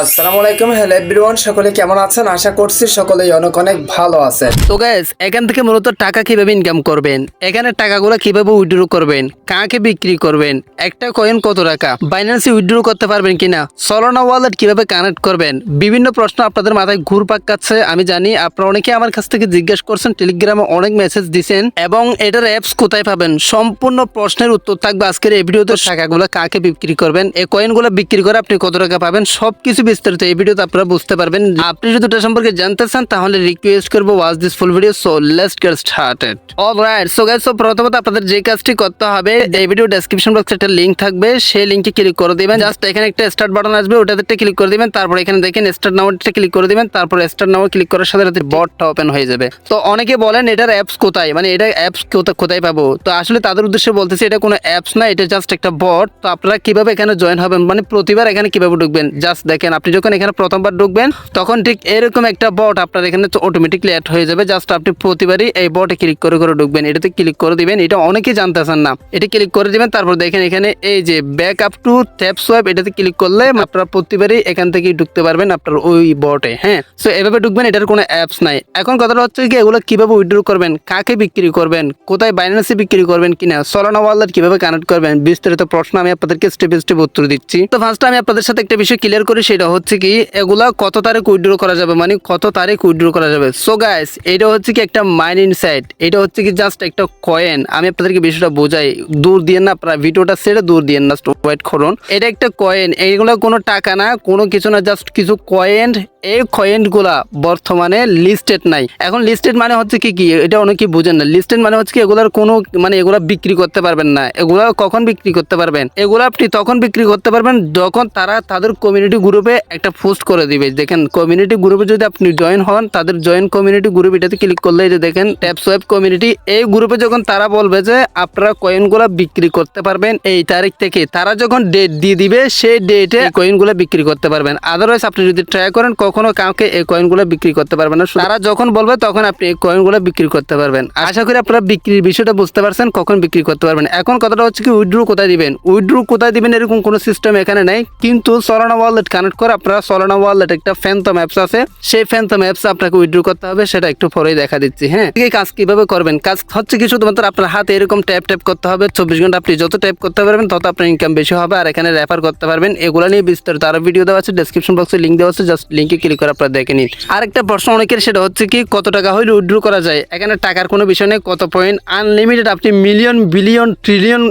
আসসালামু আলাইকুম hello everyone সকলে কেমন আছেন? আশা করছি সকলেই অনেক অনেক ভালো আছেন। তো গ্যাস এখান থেকে মূলত টাকা কীভাবে ইনকাম করবেন? এখানে টাকাগুলো কীভাবে উইথড্র করবেন? কাকে বিক্রি করবেন? একটা কয়েন কত টাকা? বাইন্যান্সে উইথড্র করতে পারবেন কিনা? সলোনা ওয়ালেট কীভাবে কানেক্ট করবেন? বিভিন্ন প্রশ্ন আপনাদের মাথায় ঘুরপাক কাচ্ছে আমি জানি আপনারা অনেকে আমার কাছ থেকে জিজ্ঞেস করছেন টেলিগ্রামে অনেক মেসেজ দিছেন, এবং এটার অ্যাপস কোথায় পাবেন? সম্পূর্ণ প্রশ্নের উত্তর থাকবে আজকের এই ভিডিওতে টাকাগুলো কাকে বিক্রি করবেন? এই কয়েনগুলো বিক্রি করে আপনি কত টাকা পাবেন? সবকিছু বিস্তারিত এই ভিডিওতে আপনারা বুঝতে পারবেন। আপনি যদি এটা সম্পর্কে জানতে চান, তাহলে রিকোয়েস্ট করব watch this full video so let's get started alright so guys so প্রথমত আপনাদের যে কাজটি করতে হবে, এই ভিডিও ডেসক্রিপশন বক্সে একটা লিংক থাকবে, সেই লিংকে ক্লিক করে দিবেন। জাস্ট এখানে একটা স্টার্ট বাটন আসবে, ওটাতে ক্লিক করে দিবেন, তারপর এখানে দেখেন স্টার্ট নাম্বারটা ক্লিক করে দিবেন, তারপর স্টার্ট নাম্বার ক্লিক করার সাথে সাথে বটটা ওপেন হয়ে যাবে। তো অনেকে বলেন, এটার অ্যাপস কোথায়? মানে এটা অ্যাপস কোথায় পাবো? তো আসলে তাদের উদ্দেশ্যে বলতেছি, এটা কোনো অ্যাপস না, এটা জাস্ট একটা বট তো আপনারা কীভাবে এখানে জয়েন হবেন? মানে প্রতিবার এখানে কীভাবে ঢুকবেন? জাস্ট দেখেন আপনি যখন এখানে প্রথমবার ঢুকবেন, তখন ঠিক এরকম একটা বট আপনার এখানে অটোমেটিকলি অ্যাড হয়ে যাবে। জাস্ট আপনি প্রতিবারই এই বটে ক্লিক করে করে ঢুকবেন। এটাতে ক্লিক করে দিবেন। এটা অনেকেই জানতেছেন না। এটা ক্লিক করে দিবেন, তারপর দেখেন এখানে এই যে back up to tap swipe এটাতে ক্লিক করলে আপনার প্রতিবারই এখান থেকেই ঢুকতে পারবেন আপনার ওই বটে হ্যাঁ? সো এভাবে ঢুকবেন, এটার কোনো অ্যাপস নাই। এখন কথাটা হচ্ছে কি, এগুলো কীভাবে উইথড্র করবেন, কাকে বিক্রি করবেন, কোথায় বাইন্যান্সে বিক্রি করবেন কিনা সলোনা ওয়ালেট কীভাবে কানেক্ট করবেন, বিস্তারিত প্রশ্ন আমি আপনাদেরকে স্টেপ স্টেপ উত্তর দিচ্ছি। তো ফার্স্ট আমি আপনাদের সাথে একটা বিষয় ক্লিয়ার করি সেটা হচ্ছে কি, এগুলা কত তারিখ উইড্রো করা যাবে? মানে কত তারিখ উইড্রো করা যাবে? সো গাইস এটা হচ্ছে কি একটা মাইনিং সাইট এটা হচ্ছে কি জাস্ট একটা কয়েন আমি আপনাদেরকে বিষয়টা বোঝাই। দূর দিয়ে না, আপনারা ভিডিওটা ছেড়ে দূর দিয়ে না ওয়েট করুন। এটা একটা কয়েন এইগুলো কোনো টাকা না, কোনো কিছু না জাস্ট কিছু কয়েন এই কয়েনগুলা বর্তমানে লিস্টেড নাই। এখন লিস্টেড মানে হচ্ছে কি কি? এটা অনেকে বুঝেন না? লিস্টেড মানে হচ্ছে কি এগুলার কোনো মানে এগুলা বিক্রি করতে পারবেন না। এগুলা কখন বিক্রি করতে পারবেন? এগুলা আপনি তখন বিক্রি করতে পারবেন যখন তারা তাদের কমিউনিটি গ্রুপে একটা পোস্ট করে দিবে। দেখেন কমিউনিটি গ্রুপে যদি আপনি জয়েন হন, তাদের জয়েন কমিউনিটি গ্রুপ এটাতে ক্লিক করলে যে দেখেন ট্যাপ সোয়াইপ কমিউনিটি এই গ্রুপে যখন তারা বলবে যে আপনারা কয়েনগুলো বিক্রি করতে পারবেন এই তারিখ থেকে, তারা যখন ডেট দিয়ে দিবে, সেই ডেটে কয়েনগুলো বিক্রি করতে পারবেন। আদারওয়াইজ আপনি যদি ট্রাই করেন কখনো কাউকে এই কয়েনগুলো বিক্রি করতে পারবেন না। তারা যখন বলবে, তখন আপনি এই কয়েনগুলো বিক্রি করতে পারবেন। আশা করি আপনারা বিক্রির বিষয়টা বুঝতে পারছেন, কখন বিক্রি করতে পারবেন। এখন কথাটা হচ্ছে কি উইড্রু কোথায় দিবেন? উইড্রু কোথায় দিবেন এরকম কোনো সিস্টেম এখানে নেই। কিন্তু সলানা ওয়ালেট কানেক্ট করে আপনারা সলানা ওয়ালেট একটা ফ্যানতম অ্যাপস আছে। সেই ফ্যানতম অ্যাপস আপনাকে উইড্রু করতে হবে, সেটা একটু পরেই দেখা দিচ্ছি হ্যাঁ? এই কাজ কীভাবে করবেন? কাজ হচ্ছে কি, শুধুমাত্র আপনার হাতে এরকম ট্যাপ ট্যাপ করতে হবে। চব্বিশ ঘণ্টা আপনি যত ট্যাপ করতে পারবেন, তত আপনার ইনকাম বেশি হবে। আর এখানে রেফার করতে পারবেন। এগুলো নিয়ে বিস্তারিত আরও ভিডিও দেওয়া আছে ডেসক্রিপশন বক্সে লিঙ্ক দেওয়া আছে। জাস্ট লিঙ্কে ক্লিক করে আপনারা দেখে নিন। আরেকটা প্রশ্ন অনেকের, সেটা হচ্ছে কি, কত টাকা হইলে উইড্রু করা যায়? এখানে টাকার কোনো বিষয় নেই, কত পয়েন্ট আনলিমিটেড আপনি মিলিয়ন বিলিয়ন ট্রিলিয়ন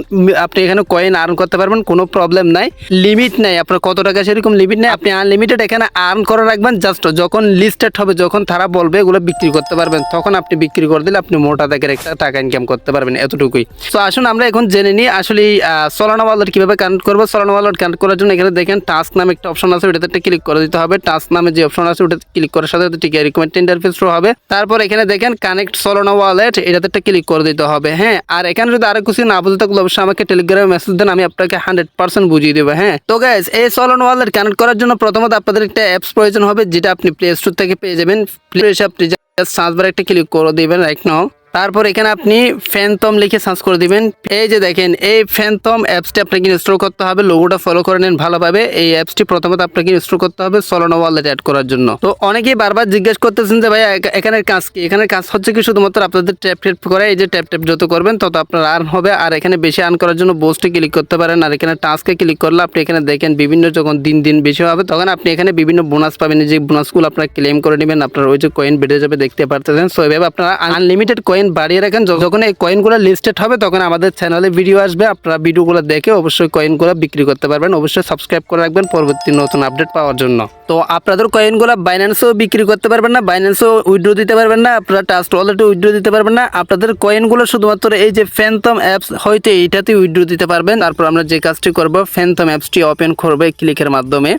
আপনি এখানে কয়েন আর্ন করতে পারবেন, কোনো প্রবলেম নাই। লিমিট নাই, আপনার কত টাকা সেরকম লিমিট নেই। আপনি আনলিমিটেড এখানে আর্ন করে রাখবেন জাস্ট যখন লিস্টেড হবে, যখন তারা বলবে, এগুলো বিক্রি করতে পারবেন। তখন আপনি বিক্রি করে দিলে আপনি মোটা দাগের একটা টাকা ইনকাম করতে পারবেন, এতটুকুই। তো আসুন আমরা এখন জেনে নিই আসলে সোলানা ওয়ালেট কীভাবে কানেক্ট করব? সোলানা ওয়ালেট কানেক্ট করার জন্য এখানে দেখেন টাস্ক নামে একটা অপশন আছে ওটাতে ক্লিক করে দিতে হবে। টাস্ক নামে যে অপশন আছে, ওটাতে ক্লিক করার সাথে ঠিক রিকমেন্ড ইন্টারফেস শো হবে। তারপর এখানে দেখেন কানেক্ট সলোনা ওয়ালেট এটাতে একটা ক্লিক করে দিতে হবে হ্যাঁ? আর এখানে যদি আরও কিছু না বুঝতে থাকলে, অবশ্যই আমাকে টেলিগ্রামে মেসেজ দেন, আমি আপনাকে হান্ড্রেড পার্সেন্ট বুঝিয়ে দেবো হ্যাঁ? তো গ্যাস এই সলোনা ওয়ালেট কানেক্ট করার জন্য প্রথমত আপনাদের একটা অ্যাপস প্রয়োজন হবে, যেটা আপনি প্লে স্টোর থেকে পেয়ে যাবেন। প্লে আপনি সার্চ বারে একটা ক্লিক করে দিবেন রাইট নাও তারপর এখানে আপনি ফ্যানতম লিখে সার্চ করে দিবেন। এই যে দেখেন, এই ফ্যানতম অ্যাপসটি আপনাকে ইনস্টল করতে হবে। লোগোটা ফলো করে নেন, ভালোভাবে। এই অ্যাপসটি প্রথমত আপনাকে ইনস্টল করতে হবে সলোনা ওয়ালেট অ্যাড করার জন্য। তো অনেকেই বারবার জিজ্ঞেস করতেছেন যে ভাই এখানের কাজ কি? এখানের কাজ হচ্ছে কি? শুধুমাত্র আপনাদের ট্যাপ ট্যাপ করে, এই যে ট্যাপ ট্যাপ যত করবেন, তত আপনার আর্ন হবে। আর এখানে বেশি আর্ন করার জন্য বোস্টে ক্লিক করতে পারেন। আর এখানে টাস্কে ক্লিক করলে আপনি এখানে দেখেন, বিভিন্ন যখন দিন দিন বেশি হবে, তখন আপনি এখানে বিভিন্ন বোনাস পাবেন। যে বোনাসগুলো আপনারা ক্লেম করে নেবেন, আপনার ওই যে কয়েন বেড়ে যাবে, দেখতে পারতেছেন। সো এভাবে আপনারা আনলিমিটেড কয়েন বাড়িয়ে রাখেন। যখন এই কয়েনগুলো লিস্টেড হবে, তখন আমাদের চ্যানেলে ভিডিও আসবে। আপনারা ভিডিওগুলো দেখে অবশ্যই কয়েনগুলো বিক্রি করতে পারবেন। অবশ্যই সাবস্ক্রাইব করে রাখবেন পরবর্তী নতুন আপডেট পাওয়ার জন্য। তো আপনাদের কয়েনগুলো বাইন্যান্সেও বিক্রি করতে পারবেন না বাইন্যান্সেও উইড্রো দিতে পারবেন না, আপনারা ট্রাস্ট ওয়ালেটে উইড্রো দিতে পারবেন না। আপনাদের কয়েনগুলো শুধুমাত্র এই যে ফ্যানতম অ্যাপস হয়তো এইটাতে উইড্রো দিতে পারবেন। তারপর আমরা যে কাজটি করব ফ্যানতম অ্যাপসটি ওপেন করবে ক্লিকের মাধ্যমে।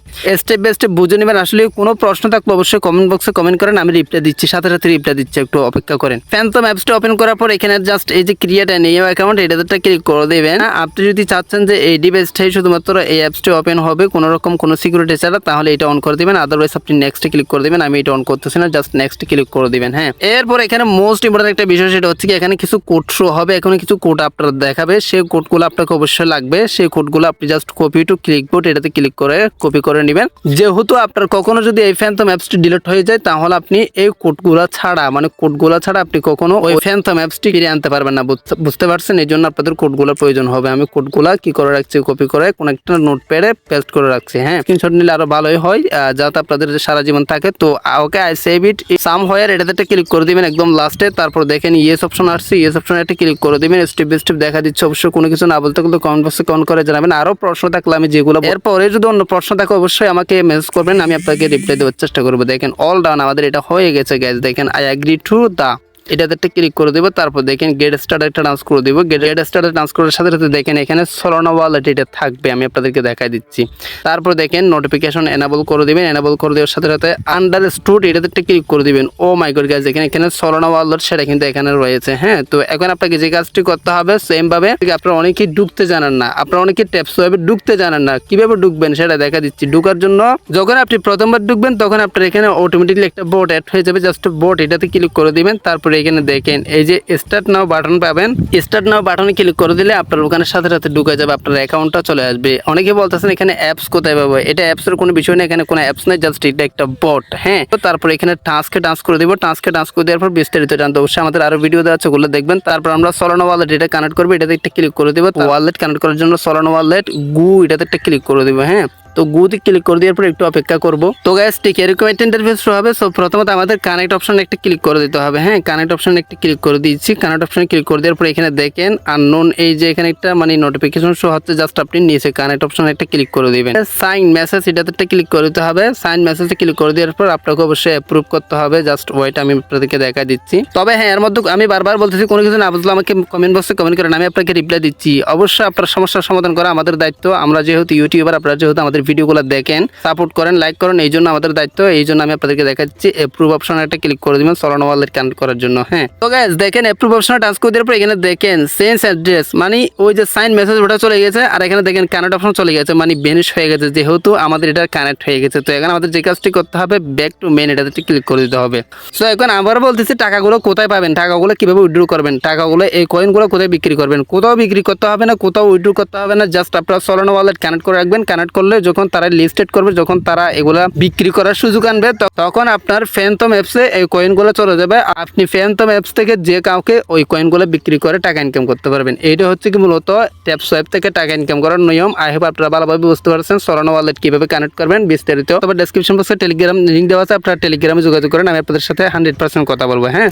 স্টেপ বাই স্টেপ বুঝে নেবেন, আসলে কোনো প্রশ্ন থাকলে অবশ্যই কমেন্ট বক্সে কমেন্ট করেন, আমি রিপ্লাই দিচ্ছি, সাথে সাথে রিপ্লাই দিচ্ছি, একটু অপেক্ষা করেন। ফ্যানতম অ্যাপসটি অ্যাপসটা ওপেন করার পর এখানে জাস্ট এই যে ক্রিয়েট নিউ অ্যাকাউন্ট এটাতে ক্লিক করে দেবেন। আপনি যদি চাচ্ছেন যে এই ডিভাইসটাই শুধুমাত্র এই অ্যাপসটি ওপেন হবে, কোনো রকম কোনো সিকিউরিটি ছাড়া, তাহলে এটা অন করে দিবেন। আদারওয়াইজ আপনি নেক্সট ক্লিক করে দিবেন। আমি এটা অন করতেছি না জাস্ট নেক্সট ক্লিক করে দিবেন হ্যাঁ। এরপর এখানে মোস্ট ইম্পর্টেন্ট একটা বিষয়, সেটা হচ্ছে কি এখানে কিছু কোড শো হবে। এখানে কিছু কোড আপনার দেখাবে। সেই কোডগুলো আপনাকে অবশ্যই লাগবে। সেই কোডগুলো আপনি just copy to clipboard এটাতে ক্লিক করে কপি করে নেবেন। যেহেতু আপনার কখনো যদি এই ফ্যান্থম অ্যাপসটি ডিলিট হয়ে যায়, তাহলে আপনি এই কোডগুলো ছাড়া মানে কোডগুলো ছাড়া আপনি কখনো ওই ফ্যান্থম অ্যাপসটি ফিরে আনতে পারবেন না, বুঝতে- পারছেন? এই জন্য আপনাদের কোডগুলোর প্রয়োজন হবে। আমি কোডগুলো কি করে রাখছি, কপি করে কোন একটা নোট প্যাডে পেস্ট করে রাখছি হ্যাঁ? স্ক্রিনশট নিলে আরও ভালোই হয় যাতে আপনাদের সারা জীবন থাকে। তো ওকে আই সেভ ইট সাম হয়ার এটাতে ক্লিক করে দিবেন একদম লাস্টে তারপর দেখেন ইয়েস অপশন আসছে ইয়েস অপশন একটা ক্লিক করে দিবেন। স্টেপ বাই স্টেপ দেখা দিচ্ছে অবশ্যই কোনো কিছু না বলতে গেলে কমেন্ট বক্সে কমেন্ট করে জানাবেন। আরও প্রশ্ন থাকলে আমি যেগুলো এরপরে যদি অন্য প্রশ্ন থাকে, অবশ্যই আমাকে মেসেজ করবেন, আমি আপনাকে রিপ্লাই দেওয়ার চেষ্টা করব। দেখেন অল ডাউন আমাদের এটা হয়ে গেছে গ্যাস দেখেন আই অ্যাগ্রি টু দা এটাতে একটা ক্লিক করে দেবো তারপর দেখেন গেট স্টার্ট একটা ডান্স করে দেবো। গেট স্টার্ট ডান্স করার সাথে সাথে দেখেন এখানে সলোনা ওয়ালেট এটা থাকবে আমি আপনাদেরকে দেখাই দিচ্ছি। তারপর দেখেন নোটিফিকেশন এনাবল করে দিবেন এনাবল করে দেওয়ার সাথে সাথে আন্ডার স্টুড এটাতে একটা ক্লিক করে দিবেন। ও মাই গড গাইজ দেখেন এখানে সলোনা ওয়ালেট সেটা কিন্তু এখানে রয়েছে হ্যাঁ? তো এখন আপনাকে যে কাজটি করতে হবে সেম ভাবে আপনারা অনেকেই ঢুকতে জানেন না। আপনারা অনেকেই ট্যাপস ওয়েবে ঢুকতে জানেন না কীভাবে ঢুকবেন সেটা দেখা দিচ্ছি। ঢুকার জন্য যখন আপনি প্রথমবার ঢুকবেন তখন আপনার এখানে অটোমেটিকলি একটা বোর্ড অ্যাড হয়ে যাবে জাস্ট বোর্ড এটাতে ক্লিক করে দিবেন তারপরে এখানে দেখেন, এই যে স্টার্ট নাও বাটন পাবেন। স্টার্ট নাও বাটনে ক্লিক করে দিলে আপনার ওখানে সাথে সাথে ঢুকে যাবে, আপনার অ্যাকাউন্টটা চলে আসবে। অনেকে বলতেছেন এখানে অ্যাপস কোথায় পাবো? এটা অ্যাপসের কোনো বিষয় নেই এখানে কোনো অ্যাপস নেই জাস্ট এটা একটা বট হ্যাঁ? তো তারপর এখানে টাস্কে ডান্স করে দিব। টাস্কে ডান্স করে দেওয়ার পর বিস্তারিত জানতে অবশ্যই আমাদের আরও ভিডিও দেওয়া আছে, ওগুলো দেখবেন। তারপর আমরা সলানো ওয়ালেট এটা কানেক্ট করব, এটাতে একটা ক্লিক করে দেবো। ওয়ালেট কানেক্ট করার জন্য সলানো ওয়ালেট গু, এটাতে একটা ক্লিক করে দেবো হ্যাঁ? তো গুতে ক্লিক করে দেওয়ার পর একটু অপেক্ষা করব। তো গ্যাস ঠিক এরকম ইন্টারফেস হবে। সো প্রথমত আমাদের কানেক্ট অপশন একটা ক্লিক করে দিতে হবে। হ্যাঁ কানেক্ট অপশন একটা ক্লিক করে দিচ্ছি কানেক্ট অপশনে ক্লিক করে দেওয়ার পর এখানে দেখেন আননোন এই যে এখানে একটা মানে নোটিফিকেশন শো হচ্ছে জাস্ট আপনি নিচে কানেক্ট অপশন একটা ক্লিক করে দিবেন। সাইন মেসেজ এটাতে একটা ক্লিক করে দিতে হবে। সাইন মেসেজে ক্লিক করে দেওয়ার পর আপনাকে অবশ্যই অ্যাপ্রুভ করতে হবে। জাস্ট ওয়েট আমি আপনাদেরকে দেখা দিচ্ছি। তবে হ্যাঁ এর মধ্যে আমি বারবার বলতেছি, কোনো কিছু না বুঝলে আমাকে কমেন্ট বক্সে কমেন্ট করেন আমি আপনাকে রিপ্লাই দিচ্ছি। অবশ্যই আপনার সমস্যার সমাধান করা আমাদের দায়িত্ব। আমরা যেহেতু ইউটিউবার আপনারা যেহেতু আমাদের ভিডিওগুলো দেখেন সাপোর্ট করেন লাইক করেন, এই জন্য আমাদের দায়িত্ব, এই জন্য আমি আপনাদেরকে দেখাচ্ছি অ্যাপ্রুভ অপশন একটা ক্লিক করে দিবেন সরানো ওয়ালেট কানেক্ট করার জন্য হ্যাঁ। তো গাইজ দেখেন অ্যাপ্রুভ অপশনে টাচ করে দেওয়ার পর এখানে দেখেন সেন্স অ্যাড্রেস মানে ওই যে সাইন মেসেজ ওটা চলে গেছে, আর এখানে দেখেন কানেক্ট অপশন চলে গেছে মানে বেনিশ হয়ে গেছে, যেহেতু আমাদের এটা কানেক্ট হয়ে গেছে। তো এখানে আমাদের যে কাজটি করতে হবে ব্যাক টু মেন এটাতে ক্লিক করে দিতে হবে। সো এখন আবার বলতেছি, টাকাগুলো কোথায় পাবেন, টাকাগুলো কীভাবে উইথড্র করবেন, টাকাগুলো এই কয়েনগুলো কোথায় বিক্রি করবেন, কোথাও বিক্রি করতে হবে না, কোথাও উইথড্র করতে হবে না জাস্ট আপনার সলানো ওয়ালেট কানেক্ট করে রাখবেন কানেক্ট করলে যখন তারা লিস্টেড করবে, যখন তারা এগুলা বিক্রি করার সুযোগ আনবে তখন আপনার ফ্যানতম অ্যাপসে এই কয়েনগুলো চলে যাবে। আপনি ফ্যানতম অ্যাপস থেকে যে কাউকে ওই কয়েনগুলো বিক্রি করে টাকা ইনকাম করতে পারবেন। এইটা হচ্ছে কি মূলত ট্যাপ সোয়াইপ থেকে টাকা ইনকাম করার নিয়ম। আই হোপ আপনারা ভালোভাবে বুঝতে পারছেন সরানো ওয়ালেট কীভাবে কানেক্ট করবেন, বিস্তারিত। তবে ডেসক্রিপশন বক্সে টেলিগ্রাম লিঙ্ক দেওয়া আছে, আপনারা টেলিগ্রামে যোগাযোগ করেন, আমি আপনাদের সাথে হান্ড্রেড পার্সেন্ট কথা বলব হ্যাঁ?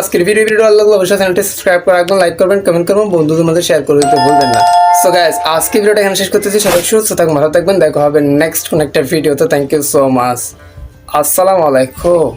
আজকের ভিডিও ভিডিও ভালো লাগলে অবশ্যই চ্যানেলটি সাবস্ক্রাইব করে রাখবেন লাইক করবেন কমেন্ট করবেন, বন্ধুদের মধ্যে শেয়ার করে দিতে ভুলবেন না। সো গাইস আজকে ভিডিওটা এখানে শেষ করতেছি। সবাই সুস্থ থাকুন, ভালো থাকবেন। দেখা হবে নেক্সট কোন একটা ভিডিও তো। থ্যাংক ইউ সো মাচ আসসালামু আলাইকুম।